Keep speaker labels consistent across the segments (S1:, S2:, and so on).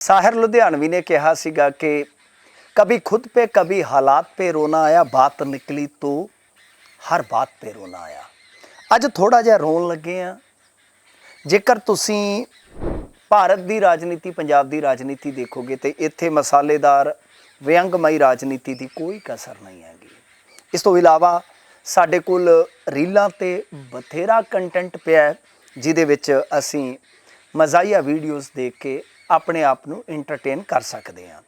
S1: ਸਾਹਿਰ ਲੁਧਿਆਣਵੀ ਨੇ ਕਿਹਾ ਸੀਗਾ ਕਿ ਕਭੀ ਖੁਦ ਪੇ ਕਭੀ ਹਾਲਾਤ ਪੇ ਰੋਣਾ ਆਇਆ, ਬਾਤ ਨਿਕਲੀ ਤੋ ਹਰ ਬਾਤ ਪੇ ਰੋਣਾ ਆਇਆ। ਅੱਜ ਥੋੜਾ ਜਿਹਾ ਰੋਣ ਲੱਗੇ ਆ। ਜੇਕਰ ਤੁਸੀਂ ਭਾਰਤ ਦੀ ਰਾਜਨੀਤੀ, ਪੰਜਾਬ ਦੀ ਰਾਜਨੀਤੀ ਦੇਖੋਗੇ ਤੇ ਇੱਥੇ ਮਸਾਲੇਦਾਰ, ਵਿਅੰਗਮਈ ਰਾਜਨੀਤੀ ਦੀ ਕੋਈ ਕਸਰ ਨਹੀਂ ਹੈਗੀ। ਇਸ ਤੋਂ ਇਲਾਵਾ ਸਾਡੇ ਕੋਲ ਰੀਲਾਂ ਤੇ ਬਥੇਰਾ ਕੰਟੈਂਟ ਪਿਆ ਜਿਹਦੇ ਵਿੱਚ ਅਸੀਂ ਮਜ਼ਾਈਆ ਵੀਡੀਓਜ਼ ਦੇਖ ਕੇ ਆਪਣੇ ਆਪ ਨੂੰ ਐਂਟਰਟੇਨ ਕਰ ਸਕਦੇ ਹਾਂ।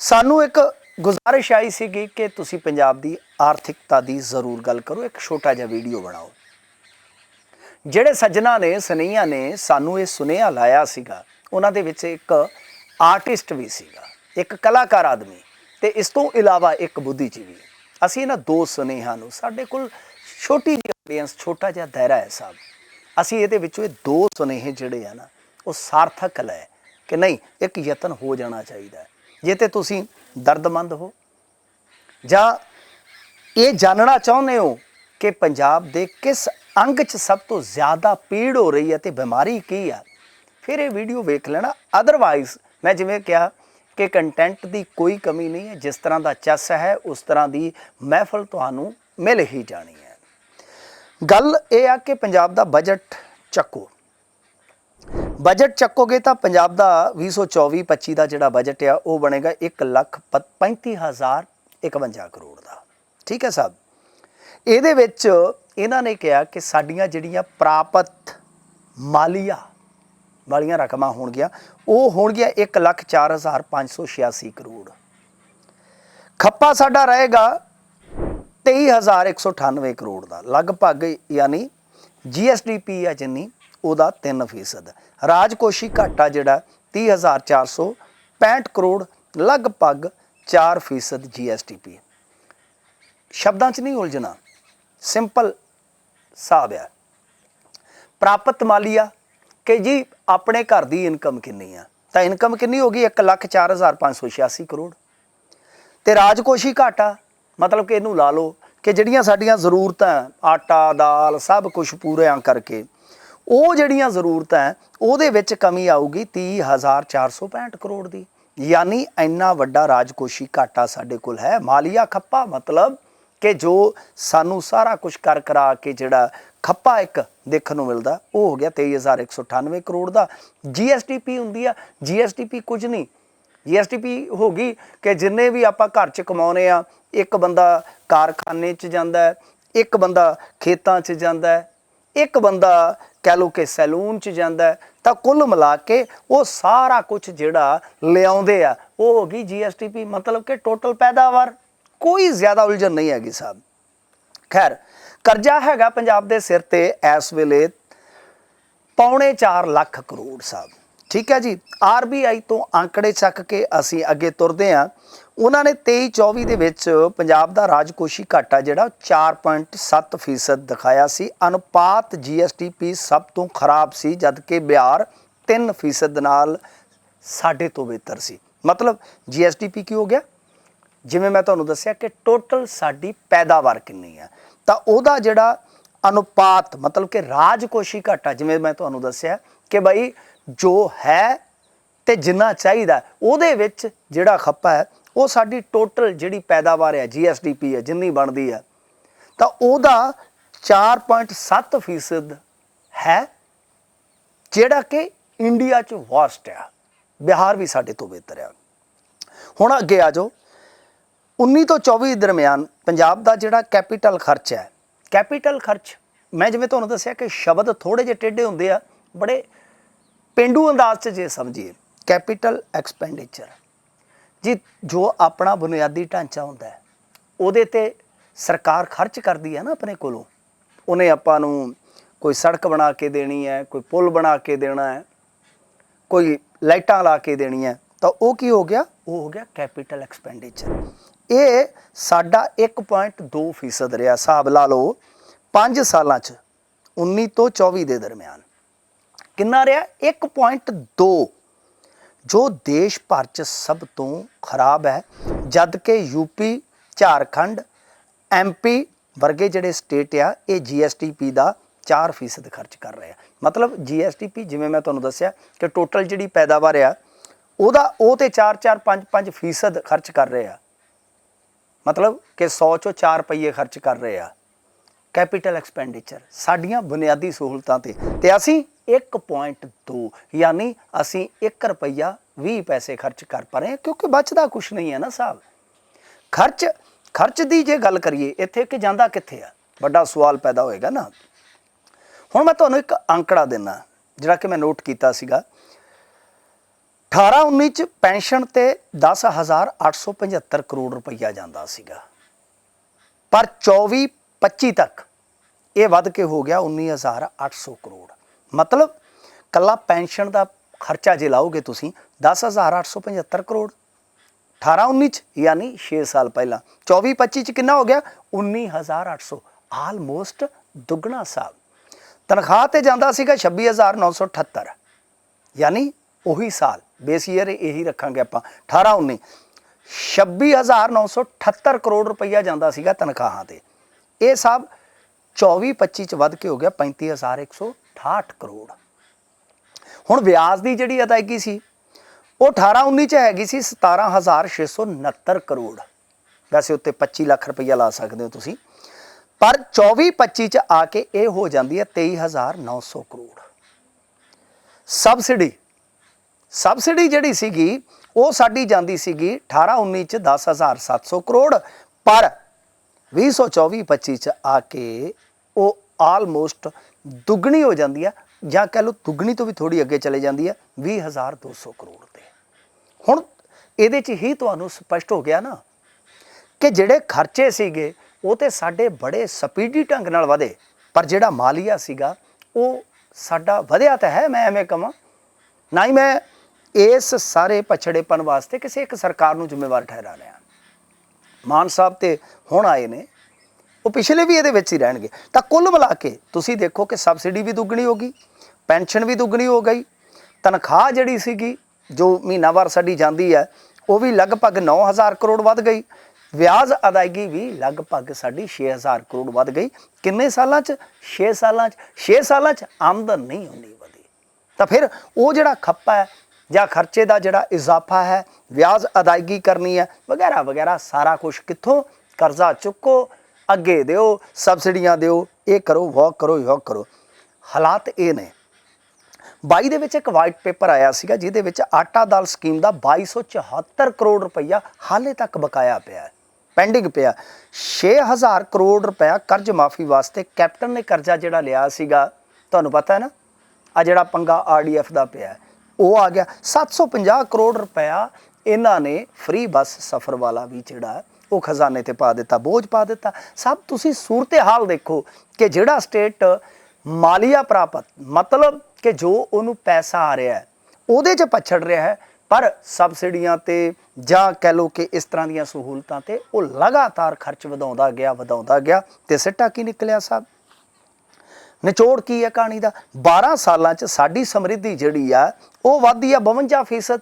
S1: ਸਾਨੂੰ ਇੱਕ ਗੁਜ਼ਾਰਿਸ਼ ਆਈ ਸੀਗੀ ਕਿ ਤੁਸੀਂ ਪੰਜਾਬ ਦੀ ਆਰਥਿਕਤਾ ਦੀ ਜ਼ਰੂਰ ਗੱਲ ਕਰੋ, ਇੱਕ ਛੋਟਾ ਜਿਹਾ ਵੀਡੀਓ ਬਣਾਓ। ਜਿਹੜੇ ਸੱਜਣਾ ਨੇ, ਸਨੇਹੀਆਂ ਨੇ ਸਾਨੂੰ ਇਹ ਸੁਨੇਹਾ ਲਾਇਆ ਸੀਗਾ, ਉਹਨਾਂ ਦੇ ਵਿੱਚ ਇੱਕ ਆਰਟਿਸਟ ਵੀ ਸੀਗਾ, ਇੱਕ ਕਲਾਕਾਰ ਆਦਮੀ ਤੇ ਇਸ ਤੋਂ ਇਲਾਵਾ ਇੱਕ ਬੁੱਧੀਜੀਵੀ। ਅਸੀਂ ਇਹਨਾਂ ਦੋ ਸੁਨੇਹਾਂ ਨੂੰ, ਸਾਡੇ ਕੋਲ ਛੋਟੀ ਜਿਹੀ ਆਡੀਅנס ਛੋਟਾ ਜਿਹਾ ਦਾਇਰਾ ਹੈ ਸਾਹਿਬ। ਅਸੀਂ ਇਹਦੇ ਵਿੱਚੋਂ ਇਹ ਦੋ ਸੁਨੇਹੇ ਜਿਹੜੇ ਆ ਨਾ, ਉਹ ਸਾਰਥਕ ਲੈ। ਕਿ ਨਹੀਂ, ਇੱਕ ਯਤਨ ਹੋ ਜਾਣਾ ਚਾਹੀਦਾ ਹੈ। ਜੇ ਤੇ ਤੁਸੀਂ ਦਰਦਮੰਦ ਹੋ, ਜਾਂ ਇਹ ਜਾਣਨਾ ਚਾਹੁੰਦੇ ਹੋ ਕਿ ਪੰਜਾਬ ਦੇ ਕਿਸ ਅੰਗ 'ਚ ਸਭ ਤੋਂ ਜ਼ਿਆਦਾ ਪੀੜ ਹੋ ਰਹੀ ਹੈ ਤੇ ਬਿਮਾਰੀ ਕੀ ਆ, ਫਿਰ ਇਹ ਵੀਡੀਓ ਵੇਖ ਲੈਣਾ। ਅਦਰਵਾਈਜ਼ ਮੈਂ ਜਿਵੇਂ ਕਿਹਾ ਕਿ ਕੰਟੈਂਟ ਦੀ ਕੋਈ ਕਮੀ ਨਹੀਂ ਹੈ। ਜਿਸ ਤਰ੍ਹਾਂ ਦਾ ਚੱਸ ਹੈ, ਉਸ ਤਰ੍ਹਾਂ ਦੀ ਮਹਿਫਲ ਤੁਹਾਨੂੰ ਮਿਲ ਹੀ ਜਾਣੀ ਹੈ। ਗੱਲ ਇਹ ਆ ਕਿ ਪੰਜਾਬ ਦਾ ਬਜਟ ਚੱਕੋ। ਬਜਟ ਚੱਕੋਗੇ ਤਾਂ ਪੰਜਾਬ ਦਾ 2024-25 ਦਾ ਜਿਹੜਾ ਬਜਟ ਆ, ਉਹ ਬਣੇਗਾ 1 ਲੱਖ 35051 ਕਰੋੜ ਦਾ। ਠੀਕ ਹੈ ਸਾਹਿਬ? ਇਹਦੇ ਵਿੱਚ ਇਹਨਾਂ ਨੇ ਕਿਹਾ ਕਿ ਸਾਡੀਆਂ ਜਿਹੜੀਆਂ ਪ੍ਰਾਪਤ ਮਾਲੀਆ ਵਾਲੀਆਂ ਰਕਮਾਂ ਹੋਣਗੀਆਂ, ਉਹ ਹੋਣਗੀਆਂ 1 ਲੱਖ 4586 ਕਰੋੜ। ਖੱਪਾ ਸਾਡਾ ਰਹੇਗਾ 23198 ਕਰੋੜ ਦਾ। ਲਗਭਗ ਯਾਨੀ ਜੀਐਸਡੀਪੀ ਆ ਜਿੰਨੀ, ਉਹਦਾ 3% ਰਾਜਕੋਸ਼ੀ ਘਾਟਾ ਜਿਹੜਾ 30465 ਕਰੋੜ ਲਗਭਗ 4% ਜੀਐਸਡੀਪੀ ਸ਼ਬਦਾਂ 'ਚ ਨਹੀਂ ਉਲਝਣਾ ਸਿੰਪਲ ਹਿਸਾਬ ਆ ਪ੍ਰਾਪਤ ਮਾਲੀਆ ਕਿ ਜੀ ਆਪਣੇ ਘਰ ਦੀ ਇਨਕਮ ਕਿੰਨੀ ਆ? ਤਾਂ ਇਨਕਮ ਕਿੰਨੀ ਹੋ ਗਈ? 1,04,586 ਕਰੋੜ। ਤੇ ਰਾਜਕੋਸ਼ੀ ਘਾਟਾ ਮਤਲਬ ਕਿ ਇਹਨੂੰ ਲਾ ਲਓ ਕਿ ਜਿਹੜੀਆਂ ਸਾਡੀਆਂ ਜ਼ਰੂਰਤਾਂ ਆਟਾ ਦਾਲ ਸਭ ਕੁਝ ਪੂਰਿਆਂ ਕਰਕੇ ਉਹ ਜਿਹੜੀਆਂ ਜ਼ਰੂਰਤਾਂ ਉਹਦੇ ਵਿੱਚ ਕਮੀ ਆਊਗੀ 30465 ਕਰੋੜ ਦੀ। ਯਾਨੀ ਇੰਨਾ ਵੱਡਾ ਰਾਜਕੋਸ਼ੀ ਘਾਟਾ ਸਾਡੇ ਕੋਲ ਹੈ। ਮਾਲੀਆ ਖੱਪਾ ਮਤਲਬ ਕਿ ਜੋ ਸਾਨੂੰ ਸਾਰਾ ਕੁਝ ਕਰ ਕਰਾ ਕੇ ਜਿਹੜਾ ਖੱਪਾ ਇੱਕ ਦੇਖਣ ਨੂੰ ਮਿਲਦਾ, ਉਹ ਹੋ ਗਿਆ 23198 ਕਰੋੜ ਦਾ। ਜੀਐਸਟੀਪੀ ਹੁੰਦੀ ਆ ਜੀਐਸਟੀਪੀ ਕੁਝ ਨਹੀਂ। ਜੀਐਸਟੀਪੀ ਹੋ ਗਈ ਕਿ ਜਿੰਨੇ ਵੀ ਆਪਾਂ ਘਰ 'ਚ ਕਮਾਉਨੇ ਆ, ਇੱਕ ਬੰਦਾ ਕਾਰਖਾਨੇ 'ਚ ਜਾਂਦਾ ਇੱਕ ਬੰਦਾ ਖੇਤਾਂ 'ਚ ਜਾਂਦਾ ਇੱਕ ਬੰਦਾ ਕਹਿ ਲਓ ਕਿ ਸੈਲੂਨ 'ਚ ਜਾਂਦਾ ਤਾਂ ਕੁੱਲ ਮਿਲਾ ਕੇ ਉਹ ਸਾਰਾ ਕੁਝ ਜਿਹੜਾ ਲਿਆਉਂਦੇ ਆ, ਉਹ ਹੋ ਗਈ ਜੀਐਸਟੀਪੀ ਮਤਲਬ ਕਿ ਟੋਟਲ ਪੈਦਾਵਾਰ ਕੋਈ ਜ਼ਿਆਦਾ ਉਲਝਣ ਨਹੀਂ ਹੈਗੀ ਸਾਹਿਬ। ਖੈਰ, ਕਰਜ਼ਾ ਹੈਗਾ ਪੰਜਾਬ ਦੇ ਸਿਰ ਤੇ ਇਸ ਵੇਲੇ ਪੌਣੇ 4 ਲੱਖ ਕਰੋੜ ਸਾਹਿਬ। ਠੀਕ ਹੈ ਜੀ ਆਰਬੀਆਈ ਤੋਂ ਆંકੜੇ ਚੱਕ ਕੇ ਅਸੀਂ ਅੱਗੇ ਤੁਰਦੇ ਹਾਂ। ਉਹਨਾਂ ਨੇ 23 24 ਦੇ ਵਿੱਚ ਪੰਜਾਬ ਦਾ ਰਾਜਕੋਸ਼ੀ ਘਾਟਾ ਜਿਹੜਾ ਉਹ 4.7% ਫੀਸਦ ਦਿਖਾਇਆ ਸੀ। ਅਨੁਪਾਤ ਜੀਐਸਟੀਪੀ ਸਭ ਤੋਂ ਖਰਾਬ ਸੀ, ਜਦਕਿ ਬਿਹਾਰ 3% ਫੀਸਦ ਨਾਲ ਸਾਡੇ ਤੋਂ ਬਿਹਤਰ ਸੀ। ਮਤਲਬ ਜੀਐਸਟੀਪੀ ਕੀ ਹੋ ਗਿਆ? ਜਿਵੇਂ ਮੈਂ ਤੁਹਾਨੂੰ ਦੱਸਿਆ ਕਿ ਟੋਟਲ ਸਾਡੀ ਪੈਦਾਵਾਰ ਕਿੰਨੀ ਹੈ। ਤਾਂ ਉਹਦਾ ਜਿਹੜਾ ਅਨੁਪਾਤ, ਮਤਲਬ ਕਿ ਰਾਜਕੋਸ਼ੀ ਘਾਟਾ, ਜਿਵੇਂ ਮੈਂ ਤੁਹਾਨੂੰ ਦੱਸਿਆ ਕਿ ਭਾਈ ਜੋ ਹੈ ਤੇ ਜਿੰਨਾ ਚਾਹੀਦਾ, ਉਹਦੇ ਵਿੱਚ ਜਿਹੜਾ ਖੱਪਾ ਹੈ, ਉਹ ਸਾਡੀ ਟੋਟਲ ਜਿਹੜੀ ਪੈਦਾਵਾਰ ਹੈ ਜੀਐਸਡੀਪੀ ਹੈ, ਜਿੰਨੀ ਬਣਦੀ ਹੈ, ਤਾਂ ਉਹਦਾ 4.7% ਫੀਸਦ ਹੈ, ਜਿਹੜਾ ਕਿ ਇੰਡੀਆ 'ਚ ਵਰਸਟ ਆ। ਬਿਹਾਰ ਵੀ ਸਾਡੇ ਤੋਂ ਬਿਹਤਰ ਆ। ਹੁਣ ਅੱਗੇ ਆ ਜਾਓ। 19 ਤੋਂ 24 ਦਰਮਿਆਨ ਪੰਜਾਬ ਦਾ ਜਿਹੜਾ ਕੈਪੀਟਲ ਖਰਚ ਹੈ ਕੈਪੀਟਲ ਖਰਚ। ਮੈਂ ਜਿਵੇਂ ਤੁਹਾਨੂੰ ਦੱਸਿਆ ਕਿ ਸ਼ਬਦ ਥੋੜੇ ਜਿਹੇ ਟੇਢੇ ਹੁੰਦੇ ਆ, ਬੜੇ ਪਿੰਡੂ ਅੰਦਾਜ਼ 'ਚ ਜੇ ਸਮਝੀਏ, ਕੈਪੀਟਲ ਐਕਸਪੈਂਡੀਚਰ। ਜੀ, ਜੋ ਆਪਣਾ ਬੁਨਿਆਦੀ ਢਾਂਚਾ ਹੁੰਦਾ ਹੈ, ਉਹਦੇ ਤੇ ਸਰਕਾਰ ਖਰਚ ਕਰਦੀ ਹੈ ਨਾ ਆਪਣੇ ਕੋਲੋਂ। ਉਹਨੇ ਆਪਾਂ ਨੂੰ ਕੋਈ ਸੜਕ ਬਣਾ ਕੇ ਦੇਣੀ ਹੈ, ਕੋਈ ਪੁਲ ਬਣਾ ਕੇ ਦੇਣਾ ਹੈ, ਕੋਈ ਲਾਈਟਾਂ ਲਾ ਕੇ ਦੇਣੀਆਂ, ਤਾਂ ਉਹ ਕੀ ਹੋ ਗਿਆ? ਉਹ ਹੋ ਗਿਆ ਕੈਪੀਟਲ ਐਕਸਪੈਂਡੀਚਰ। ਇਹ ਸਾਡਾ 1.2% ਫੀਸਦ ਰਿਹਾ। ਹਿਸਾਬ ਲਾ ਲਓ 5 ਸਾਲਾਂ 'ਚ 19 ਤੋਂ 24 ਦੇ ਦਰਮਿਆਨ। ਕਿੰਨਾ ਰਿਹਾ? 1.2 ਜੋ ਦੇਸ਼ ਭਰ 'ਚ ਸਭ ਤੋਂ ਖਰਾਬ ਹੈ ਜਦ ਕਿ ਯੂਪੀ ਝਾਰਖੰਡ ਐਮਪੀ ਵਰਗੇ ਜਿਹੜੇ ਸਟੇਟ ਆ, ਇਹ ਜੀਐਸਟੀਪੀ ਦਾ 4% ਖਰਚ ਕਰ ਰਹੇ ਆ। ਮਤਲਬ ਜੀਐਸਟੀਪੀ ਜਿਵੇਂ ਮੈਂ ਤੁਹਾਨੂੰ ਦੱਸਿਆ ਕਿ ਟੋਟਲ ਜਿਹੜੀ ਪੈਦਾਵਾਰ ਆ, ਉਹਦਾ ਉਹ ਤੇ 4-4 5-5 ਫੀਸਦ ਖਰਚ ਕਰ ਰਹੇ ਆ। ਮਤਲਬ ਕਿ 100 ਚੋਂ 4 ਰੁਪਏ ਖਰਚ ਕਰ ਰਹੇ ਆ। ਕੈਪੀਟਲ ਐਕਸਪੈਂਡੀਚਰ ਸਾਡੀਆਂ ਬੁਨਿਆਦੀ ਸਹੂਲਤਾਂ ਤੇ। ਤੇ ਅਸੀਂ 1.2 ਯਾਨੀ ਅਸੀਂ 1 ਰੁਪਈਆ 20 ਪੈਸੇ ਖਰਚ ਕਰ ਪਾ ਰਹੇ ਹਾਂ, ਕਿਉਂਕਿ ਬਚਦਾ ਕੁਝ ਨਹੀਂ ਹੈ ਨਾ ਸਾਹਿਬ ਖਰਚ ਖਰਚ ਦੀ ਜੇ ਗੱਲ ਕਰੀਏ, ਇੱਥੇ ਕਿ ਜਾਂਦਾ ਕਿੱਥੇ ਆ? ਵੱਡਾ ਸਵਾਲ ਪੈਦਾ ਹੋਏਗਾ ਨਾ। ਹੁਣ ਮੈਂ ਤੁਹਾਨੂੰ ਇੱਕ ਅੰਕੜਾ ਦਿੰਨਾ, ਜਿਹੜਾ ਕਿ ਮੈਂ ਨੋਟ ਕੀਤਾ ਸੀਗਾ। 18 19 ਚ ਪੈਨਸ਼ਨ ਤੇ 10875 ਕਰੋੜ ਰੁਪਈਆ ਜਾਂਦਾ ਸੀਗਾ। ਪਰ 24 25 ਤੱਕ ਇਹ ਵੱਧ ਕੇ ਹੋ ਗਿਆ 19800 ਕਰੋੜ। ਮਤਲਬ ਕੱਲਾ ਪੈਨਸ਼ਨ ਦਾ ਖਰਚਾ ਜੇ ਲਾਓਗੇ ਤੁਸੀਂ 10875 ਕਰੋੜ। 18 19 ਚ, ਯਾਨੀ 6 ਸਾਲ ਪਹਿਲਾਂ। 24 25 ਚ ਕਿੰਨਾ ਹੋ ਗਿਆ? 19800 ਆਲਮੋਸਟ ਦੁੱਗਣਾ ਸਾਲ। ਤਨਖਾਹ ਤੇ ਜਾਂਦਾ ਸੀਗਾ 26978 ਯਾਨੀ ਉਹੀ ਸਾਲ ਬੇਸ ਈਅਰ ਇਹੀ ਰੱਖਾਂਗੇ ਆਪਾਂ 18 19 26978 ਕਰੋੜ ਰੁਪਈਆ ਜਾਂਦਾ ਸੀਗਾ ਤਨਖਾਹਾਂ ਤੇ। ਇਹ ਸਭ 24 25 ਚ ਵੱਧ ਕੇ ਹੋ ਗਿਆ 35168 ਕਰੋੜ। ਹੁਣ ਵਿਆਜ ਦੀ ਜਿਹੜੀ ਅਦਾਇਗੀ ਸੀ, ਉਹ 18 19 ਚ ਹੈਗੀ ਸੀ 17669 ਕਰੋੜ। ਵੈਸੇ ਉੱਤੇ 25 ਲੱਖ ਰੁਪਈਆ ਲਾ ਸਕਦੇ ਹੋ ਤੁਸੀਂ। ਪਰ 24 25 ਚ ਆ ਕੇ ਇਹ ਹੋ ਜਾਂਦੀ ਹੈ 23900 ਕਰੋੜ। ਸਬਸਿਡੀ ਸਬਸਿਡੀ ਜਿਹੜੀ ਸੀਗੀ, ਉਹ ਸਾਡੀ ਜਾਂਦੀ ਸੀਗੀ 18 19 ਚ 10700 ਕਰੋੜ, ਪਰ 2024 25 ਚ ਆ ਕੇ ਉਹ ਆਲਮੋਸਟ ਦੁੱਗਣੀ ਹੋ ਜਾਂਦੀ ਆ, ਜਾਂ ਕਹ ਲਓ ਦੁੱਗਣੀ ਤੋਂ ਵੀ ਥੋੜੀ ਅੱਗੇ ਚਲੇ ਜਾਂਦੀ ਹੈ 20200 ਕਰੋੜ ਤੇ। ਹੁਣ ਇਹਦੇ ਚ ਹੀ ਤੁਹਾਨੂੰ ਸਪਸ਼ਟ ਹੋ ਗਿਆ ਨਾ ਕਿ ਜਿਹੜੇ ਖਰਚੇ ਸੀਗੇ, ਉਹ ਤੇ ਸਾਡੇ ਬੜੇ ਸਪੀਡੀ ਢੰਗ ਨਾਲ ਵਧੇ, ਪਰ ਜਿਹੜਾ ਮਾਲੀਆ ਸੀਗਾ, ਉਹ ਸਾਡਾ ਵਧਿਆ ਤਾਂ ਹੈ, ਮੈਂ ਐਵੇਂ ਕਹਾਂ ਨਾ ਹੀ ਮੈਂ ਇਸ ਸਾਰੇ ਪਛੜੇਪਨ ਵਾਸਤੇ ਕਿਸੇ ਇੱਕ ਸਰਕਾਰ ਨੂੰ ਜ਼ਿੰਮੇਵਾਰ ਠਹਿਰਾ ਰਿਹਾ ਮਾਨ ਸਾਹਿਬ ਤੇ ਹੁਣ ਆਏ ਨੇ, ਉਹ ਪਿਛਲੇ ਵੀ ਇਹਦੇ ਵਿੱਚ ਹੀ ਰਹਿਣਗੇ। ਤਾਂ ਕੁੱਲ ਮਿਲਾ ਕੇ ਤੁਸੀਂ ਦੇਖੋ ਕਿ ਸਬਸਿਡੀ ਵੀ ਦੁੱਗਣੀ ਹੋ ਗਈ, ਪੈਨਸ਼ਨ ਵੀ ਦੁੱਗਣੀ ਹੋ ਗਈ, ਤਨਖਾਹ ਜਿਹੜੀ ਸੀਗੀ, ਜੋ ਮਹੀਨਾਵਾਰ ਸਾਡੀ ਜਾਂਦੀ ਹੈ, ਉਹ ਵੀ ਲਗਭਗ 9000 ਕਰੋੜ ਵੱਧ ਗਈ। ਵਿਆਜ ਅਦਾਇਗੀ ਵੀ ਲਗਭਗ ਸਾਡੀ 6000 ਕਰੋੜ ਵੱਧ ਗਈ। ਕਿੰਨੇ ਸਾਲਾਂ 'ਚ? 6 ਸਾਲਾਂ 'ਚ। 6 ਸਾਲਾਂ 'ਚ ਆਮਦਨ ਨਹੀਂ ਹੁੰਦੀ ਵਧੀ। ਤਾਂ ਫਿਰ ਉਹ ਜਿਹੜਾ ਖੱਪਾ ਹੈ ਜਾਂ ਖਰਚੇ ਦਾ ਜਿਹੜਾ ਇਜ਼ਾਫਾ ਹੈ ਵਿਆਜ ਅਦਾਇਗੀ ਕਰਨੀ ਹੈ ਵਗੈਰਾ ਵਗੈਰਾ ਸਾਰਾ ਕੁਝ ਕਿੱਥੋਂ ਕਰਜ਼ਾ ਚੁੱਕੋ ਅੱਗੇ ਦਿਓ ਸਬਸਿਡੀਆਂ ਦਿਓ ਇਹ ਕਰੋ ਉਹ ਕਰੋ ਇਹ ਕਰੋ। ਹਾਲਾਤ ਇਹ ਨੇ। 22 ਦੇ ਵਿੱਚ ਇੱਕ ਵਾਈਟ ਪੇਪਰ ਆਇਆ ਸੀਗਾ ਜਿਹਦੇ ਵਿੱਚ ਆਟਾ ਦਾਲ ਸਕੀਮ ਦਾ 2274 ਕਰੋੜ ਰੁਪਈਆ ਹਾਲੇ ਤੱਕ ਬਕਾਇਆ ਪਿਆ ਹੈ ਪੈਂਡਿੰਗ ਪਿਆ। 6000 ਕਰੋੜ ਰੁਪਇਆ ਕਰਜ਼ ਮਾਫੀ ਵਾਸਤੇ ਕੈਪਟਨ ਨੇ ਕਰਜ਼ਾ ਜਿਹੜਾ ਲਿਆ ਸੀਗਾ ਤੁਹਾਨੂੰ ਪਤਾ ਹੈ ਨਾ ਆ ਜਿਹੜਾ ਪੰਗਾ ਆਰਡੀਐਫ ਦਾ ਪਿਆ ਹੈ, ਉਹ ਆ ਗਿਆ। 750 ਕਰੋੜ ਰੁਪਇਆ ਇਹਨਾਂ ਨੇ ਫ੍ਰੀ ਬੱਸ ਸਫ਼ਰ ਵਾਲਾ ਵੀ ਜਿਹੜਾ ਉਹ ਖਜ਼ਾਨੇ ਤੇ ਪਾ ਦਿੱਤਾ, ਬੋਝ ਪਾ ਦਿੱਤਾ। ਸਭ ਤੁਸੀਂ ਸੂਰਤ ਹਾਲ ਦੇਖੋ ਕਿ ਜਿਹੜਾ ਸਟੇਟ ਮਾਲੀਆ ਪ੍ਰਾਪਤ, ਮਤਲਬ ਕਿ ਜੋ ਉਹਨੂੰ ਪੈਸਾ ਆ ਰਿਹਾ ਹੈ, ਉਹਦੇ 'ਚ ਪਛੜ ਰਿਹਾ ਹੈ, ਪਰ ਸਬਸਿਡੀਆਂ ਤੇ ਜਾਂ ਕਹਿ ਲਓ ਕਿ ਇਸ ਤਰ੍ਹਾਂ ਦੀਆਂ ਸਹੂਲਤਾਂ ਤੇ ਉਹ ਲਗਾਤਾਰ ਖਰਚ ਵਧਾਉਂਦਾ ਗਿਆ ਵਧਾਉਂਦਾ ਗਿਆ ਤੇ ਸਿੱਟਾ ਕੀ ਨਿਕਲਿਆ ਸਾਹਿਬ ਨਿਚੋੜ ਕੀ ਹੈ ਕਹਾਣੀ ਦਾ? 12 ਸਾਲਾਂ 'ਚ ਸਾਡੀ ਸਮਰਿੱਧੀ ਜਿਹੜੀ ਆ, ਉਹ ਵਧਦੀ ਆ 52%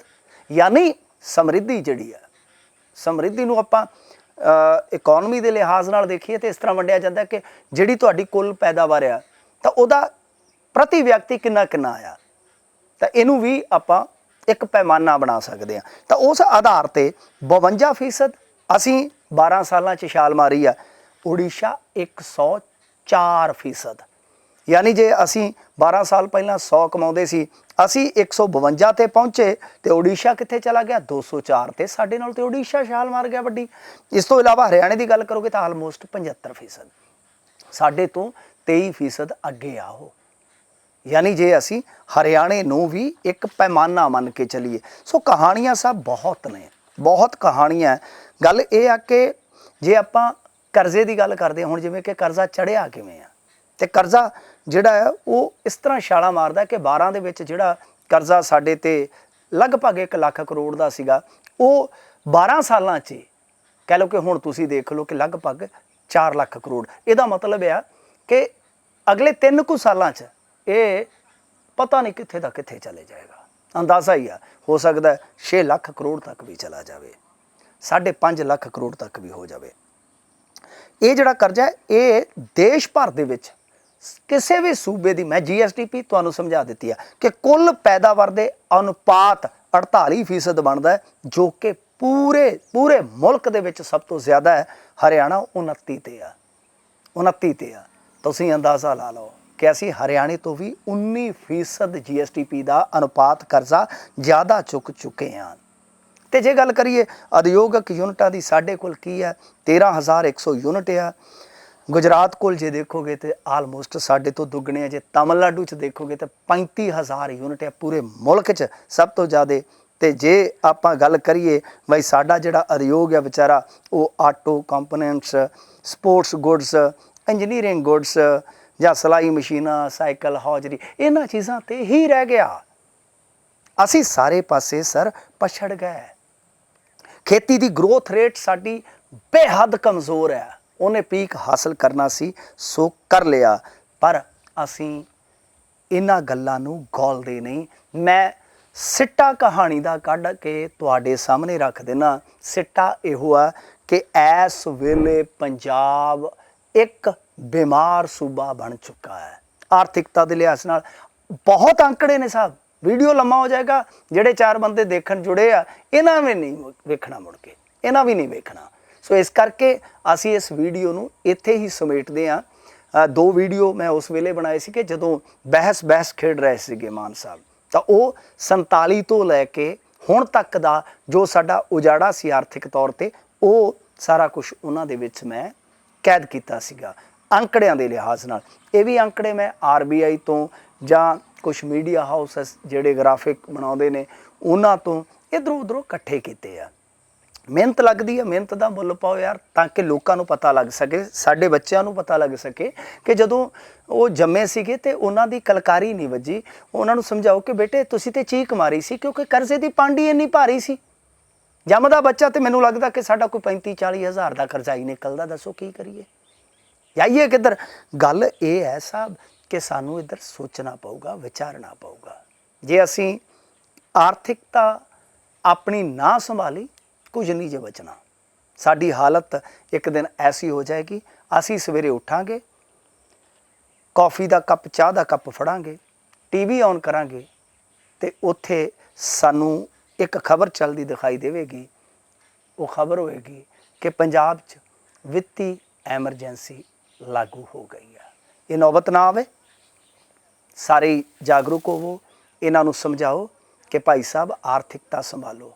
S1: ਯਾਨੀ ਸਮਰਿੱਧੀ ਜਿਹੜੀ ਆ। ਸਮਰਿੱਧੀ ਨੂੰ ਆਪਾਂ ਇਕਨੋਮੀ ਦੇ ਲਿਹਾਜ਼ ਨਾਲ ਦੇਖੀਏ ਤੇ ਇਸ ਤਰ੍ਹਾਂ ਵੰਡਿਆ ਜਾਂਦਾ ਕਿ ਜਿਹੜੀ ਤੁਹਾਡੀ ਕੁੱਲ ਪੈਦਾਵਾਰ ਆ, ਤਾਂ ਉਹਦਾ ਪ੍ਰਤੀ ਵਿਅਕਤੀ ਕਿੰਨਾ ਕਿੰਨਾ ਆਇਆ ਤਾਂ ਇਹਨੂੰ ਵੀ ਆਪਾਂ ਇੱਕ ਪੈਮਾਨਾ ਬਣਾ ਸਕਦੇ ਆ। ਤਾਂ ਉਸ ਆਧਾਰ ਤੇ 52% ਅਸੀਂ 12 ਸਾਲਾਂ 'ਚ ਛਾਲ ਮਾਰੀ ਆ ਓਡੀਸ਼ਾ 104% ਯਾਨੀ ਜੇ ਅਸੀਂ 12 ਸਾਲ ਪਹਿਲਾਂ 100 ਕਮਾਉਂਦੇ ਸੀ, ਅਸੀਂ 152 ਤੇ ਪਹੁੰਚੇ ਤੇ ਓਡੀਸ਼ਾ ਕਿੱਥੇ ਚਲਾ ਗਿਆ? 204 ਤੇ ਸਾਡੇ ਨਾਲ ਤੇ ਓਡੀਸ਼ਾ ਛਾਲ ਮਾਰ ਗਿਆ ਵੱਡੀ। ਇਸ ਤੋਂ ਇਲਾਵਾ ਹਰਿਆਣੇ ਦੀ ਗੱਲ ਕਰੋਗੇ ਤਾਂ ਆਲਮੋਸਟ 75% ਸਾਡੇ ਤੋਂ 23% ਅੱਗੇ ਆ ਉਹ। ਯਾਨੀ ਜੇ ਅਸੀਂ ਹਰਿਆਣੇ ਨੂੰ ਵੀ ਇੱਕ ਪੈਮਾਨਾ ਮੰਨ ਕੇ ਚੱਲੀਏ, ਸੋ ਕਹਾਣੀਆਂ ਸਭ ਬਹੁਤ ਨੇ, ਬਹੁਤ ਕਹਾਣੀਆਂ। ਗੱਲ ਇਹ ਆ ਕਿ ਜੇ ਆਪਾਂ ਕਰਜ਼ੇ ਦੀ ਗੱਲ ਕਰਦੇ ਹੁਣ ਜਿਵੇਂ ਕਿ ਕਰਜ਼ਾ ਚੜਿਆ ਕਿਵੇਂ ਆ? ਤੇ ਕਰਜ਼ਾ ਜਿਹੜਾ ਹੈ, ਉਹ ਇਸ ਤਰ੍ਹਾਂ ਛਾਲਾ ਮਾਰਦਾ ਕਿ 12 ਦੇ ਵਿੱਚ ਜਿਹੜਾ ਕਰਜ਼ਾ ਸਾਡੇ ਤੇ ਲਗਭਗ 1 ਲੱਖ ਕਰੋੜ ਦਾ ਸੀਗਾ, ਉਹ 12 ਸਾਲਾਂ 'ਚ ਕਹਿ ਲਓ ਕਿ ਹੁਣ ਤੁਸੀਂ ਦੇਖ ਲਓ ਕਿ ਲਗਭਗ 4 ਲੱਖ ਕਰੋੜ। ਇਹਦਾ ਮਤਲਬ ਆ ਕਿ ਅਗਲੇ 3 ਕੁ ਸਾਲਾਂ 'ਚ ਇਹ ਪਤਾ ਨਹੀਂ ਕਿੱਥੇ ਦਾ ਕਿੱਥੇ ਚਲੇ ਜਾਏਗਾ। ਅੰਦਾਜ਼ਾ ਹੀ ਆ, ਹੋ ਸਕਦਾ 6 ਲੱਖ ਕਰੋੜ ਤੱਕ ਵੀ ਚਲਾ ਜਾਵੇ 5.5 ਲੱਖ ਕਰੋੜ ਤੱਕ ਵੀ ਹੋ ਜਾਵੇ। ਇਹ ਜਿਹੜਾ ਕਰਜ਼ਾ ਇਹ ਦੇਸ਼ ਭਰ ਦੇ ਵਿੱਚ ਕਿਸੇ ਵੀ ਸੂਬੇ ਦੀ, ਮੈਂ ਜੀਐਸਟੀਪੀ ਤੁਹਾਨੂੰ ਸਮਝਾ ਦਿੱਤੀ ਆ ਕਿ ਕੁੱਲ ਪੈਦਾਵਾਰ ਦੇ ਅਨੁਪਾਤ 48% ਬਣਦਾ ਹੈ, ਜੋ ਕਿ ਪੂਰੇ ਪੂਰੇ ਮੁਲਕ ਦੇ ਵਿੱਚ ਸਭ ਤੋਂ ਜ਼ਿਆਦਾ ਹੈ, ਹਰਿਆਣਾ 29 ਤੇ ਆ 29 ਤੇ ਆ। ਤੁਸੀਂ ਅੰਦਾਜ਼ਾ ਲਾ ਲਓ ਕਿ ਅਸੀਂ ਹਰਿਆਣੇ ਤੋਂ ਵੀ 19% GSTP ਦਾ ਅਨੁਪਾਤ ਕਰਜ਼ਾ ਜ਼ਿਆਦਾ ਚੁੱਕ ਚੁੱਕੇ ਹਾਂ। ਤੇ ਜੇ ਗੱਲ ਕਰੀਏ ਉਦਯੋਗਿਕ ਯੂਨਿਟਾਂ ਦੀ, ਸਾਡੇ ਕੋਲ ਕੀ ਹੈ? 13100 ਯੂਨਿਟ ਆ ਗੁਜਰਾਤ ਕੋਲ ਜੇ ਦੇਖੋਗੇ ਤੇ ਆਲਮੋਸਟ ਸਾਡੇ ਤੋਂ ਦੁੱਗਣੇ ਆ। ਜੇ ਤਾਮਿਲਨਾਡੂ ਚ ਦੇਖੋਗੇ ਤੇ 35000 ਯੂਨਿਟ ਆ ਪੂਰੇ ਮੁਲਕ ਚ ਸਭ ਤੋਂ ਜ਼ਿਆਦਾ। ਤੇ ਜੇ ਆਪਾਂ ਗੱਲ ਕਰੀਏ ਬਈ ਸਾਡਾ ਜਿਹੜਾ ਉਦਯੋਗ ਹੈ ਵਿਚਾਰਾ, ਉਹ auto components sports goods, engineering goods ਜਾਂ ਸਲਾਈ ਮਸ਼ੀਨਾਂ, ਸਾਈਕਲ, ਹੌਜਰੀ, ਇਹਨਾਂ ਚੀਜ਼ਾਂ ਤੇ ਹੀ ਰਹਿ ਗਿਆ। ਅਸੀਂ ਸਾਰੇ ਪਾਸੇ ਸਰ ਪਛੜ ਗਏ। ਖੇਤੀ ਦੀ ਗਰੋਥ ਰੇਟ ਸਾਡੀ ਬੇਹੱਦ ਕਮਜ਼ੋਰ ਹੈ। ਉਹਨੇ ਪੀਕ ਹਾਸਲ ਕਰਨਾ ਸੀ, ਸੋ ਕਰ ਲਿਆ। ਪਰ ਅਸੀਂ ਇਹਨਾਂ ਗੱਲਾਂ ਨੂੰ ਗੋਲਦੇ ਨਹੀਂ। ਮੈਂ ਸਿੱਟਾ ਕਹਾਣੀ ਦਾ ਕੱਢ ਕੇ ਤੁਹਾਡੇ ਸਾਹਮਣੇ ਰੱਖ ਦੇਣਾ ਸਿੱਟਾ ਇਹੋ ਆ ਕਿ ਇਸ ਵੇਲੇ ਪੰਜਾਬ ਇੱਕ ਬਿਮਾਰ ਸੂਬਾ ਬਣ ਚੁੱਕਾ ਹੈ। ਆਰਥਿਕਤਾ ਦੇ ਲਿਹਾਜ਼ ਨਾਲ ਬਹੁਤ ਅੰਕੜੇ ਨੇ ਸਾਹਿਬ। ਵੀਡੀਓ ਲੰਮਾ ਹੋ ਜਾਏਗਾ। ਜਿਹੜੇ ਚਾਰ ਬੰਦੇ ਦੇਖਣ ਜੁੜੇ ਆ, ਇਹਨਾਂ ਵੀ ਨਹੀਂ ਵੇਖਣਾ ਮੁੜ ਕੇ। ਇਹਨਾਂ ਵੀ ਨਹੀਂ ਵੇਖਣਾ। ਸੋ ਇਸ ਕਰਕੇ ਅਸੀਂ ਇਸ ਵੀਡੀਓ ਨੂੰ ਇੱਥੇ ਹੀ ਸਮੇਟਦੇ ਆ ਦੋ ਵੀਡੀਓ ਮੈਂ ਉਸ ਵੇਲੇ ਬਣਾਏ ਸੀ ਕਿ ਜਦੋਂ ਬਹਿਸ ਬਹਿਸ ਖੇਡ ਰਹੇ ਸੀਗੇ ਮਾਨ ਸਾਹਿਬ, ਤਾਂ ਉਹ 47 ਤੋਂ ਲੈ ਕੇ ਹੁਣ ਤੱਕ ਦਾ ਜੋ ਸਾਡਾ ਉਜਾੜਾ ਸੀ ਆਰਥਿਕ ਤੌਰ ਤੇ, ਉਹ ਸਾਰਾ ਕੁਝ ਉਹਨਾਂ ਦੇ ਵਿੱਚ ਮੈਂ ਕੈਦ ਕੀਤਾ ਸੀਗਾ, ਅੰਕੜਿਆਂ ਦੇ ਲਿਹਾਜ਼ ਨਾਲ। ਇਹ ਵੀ ਅੰਕੜੇ ਮੈਂ ਆਰਬੀਆਈ ਤੋਂ ਜਾਂ ਕੁਝ ਮੀਡੀਆ ਹਾਊਸਸ ਜਿਹੜੇ ਗ੍ਰਾਫਿਕ ਬਣਾਉਂਦੇ ਨੇ, ਉਹਨਾਂ ਤੋਂ ਇਧਰੋਂ ਉਧਰੋਂ ਇਕੱਠੇ ਕੀਤੇ ਆ। ਮਿਹਨਤ ਲੱਗਦੀ ਹੈ ਮਿਹਨਤ ਦਾ ਮੁੱਲ ਪਾਓ ਯਾਰ, ਤਾਂ ਕਿ ਲੋਕਾਂ ਨੂੰ ਪਤਾ ਲੱਗ ਸਕੇ, ਸਾਡੇ ਬੱਚਿਆਂ ਨੂੰ ਪਤਾ ਲੱਗ ਸਕੇ ਕਿ ਜਦੋਂ ਉਹ ਜੰਮੇ ਸੀਗੇ ਤੇ ਉਹਨਾਂ ਦੀ ਕਲਕਾਰੀ ਨਹੀਂ ਵੱਜੀ, ਉਹਨਾਂ ਨੂੰ ਸਮਝਾਓ ਕਿ ਬੇਟੇ ਤੁਸੀਂ ਤੇ ਚੀਕ ਮਾਰੀ ਸੀ ਕਿਉਂਕਿ ਕਰਜ਼ੇ ਦੀ ਪਾਂਡੀ ਇੰਨੀ ਭਾਰੀ ਸੀ। ਜੰਮਦਾ ਬੱਚਾ ਤੇ ਮੈਨੂੰ ਲੱਗਦਾ ਕਿ ਸਾਡਾ ਕੋਈ 35 40 ਹਜ਼ਾਰ ਦਾ ਕਰਜ਼ਾ ਹੀ ਨਿਕਲਦਾ, ਦੱਸੋ ਕੀ ਕਰੀਏ? ਜਾਈਏ ਕਿੱਧਰ? ਗੱਲ ਇਹ ਹੈ ਸਾਹਿਬ ਕਿ ਸਾਨੂੰ ਇੱਧਰ ਸੋਚਣਾ ਪਊਗਾ, ਵਿਚਾਰਨਾ ਪਊਗਾ। ਜੇ ਅਸੀਂ ਆਰਥਿਕਤਾ ਆਪਣੀ ਨਾ ਸੰਭਾਲੀ ਕੁਝ ਨਹੀਂ ਜੇ ਬਚਣਾ। ਸਾਡੀ ਹਾਲਤ ਇੱਕ ਦਿਨ ਐਸੀ ਹੋ ਜਾਏਗੀ, ਅਸੀਂ ਸਵੇਰੇ ਉੱਠਾਂਗੇ, ਕਾਫੀ ਦਾ ਕੱਪ, ਚਾਹ ਦਾ ਕੱਪ ਫੜਾਂਗੇ, ਟੀਵੀ ਔਨ ਕਰਾਂਗੇ ਤੇ ਉੱਥੇ ਸਾਨੂੰ ਇੱਕ ਖਬਰ ਚੱਲਦੀ ਦਿਖਾਈ ਦੇਵੇਗੀ। ਉਹ ਖਬਰ ਹੋਏਗੀ ਕਿ ਪੰਜਾਬ 'ਚ ਵਿੱਤੀ ਐਮਰਜੈਂਸੀ ਲਾਗੂ ਹੋ ਗਈ ਹੈ ਇਹ ਨੌਬਤ ਨਾ ਆਵੇ, ਸਾਰੇ ਜਾਗਰੂਕ ਹੋਵੋ, ਇਹਨਾਂ ਨੂੰ ਸਮਝਾਓ ਕਿ ਭਾਈ ਸਾਹਿਬ ਆਰਥਿਕਤਾ ਸੰਭਾਲੋ।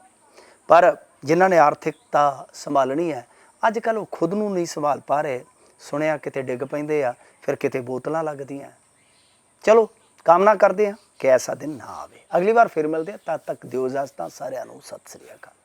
S1: ਪਰ ਜਿਨ੍ਹਾਂ ਨੇ ਆਰਥਿਕਤਾ ਸੰਭਾਲਣੀ ਹੈ ਅੱਜ ਕੱਲ ਉਹ ਖੁਦ ਨੂੰ ਨਹੀਂ ਸੰਭਾਲ ਪਾ ਰਹੇ। ਸੁਣਿਆ ਕਿਤੇ ਡਿੱਗ ਪੈਂਦੇ ਆ, ਫਿਰ ਕਿਤੇ ਬੋਤਲਾਂ ਲੱਗਦੀਆਂ। ਚਲੋ, ਕਾਮਨਾ ਕਰਦੇ ਆ ਕਿ ਐਸਾ ਦਿਨ ਨਾ ਆਵੇ। ਅਗਲੀ ਵਾਰ ਫਿਰ ਮਿਲਦੇ ਆ ਤਦ ਤੱਕ ਦਿਓ ਇਜਾਜ਼ਤਾਂ ਸਾਰਿਆਂ ਨੂੰ। ਸਤਿ ਸ੍ਰੀ ਅਕਾਲ।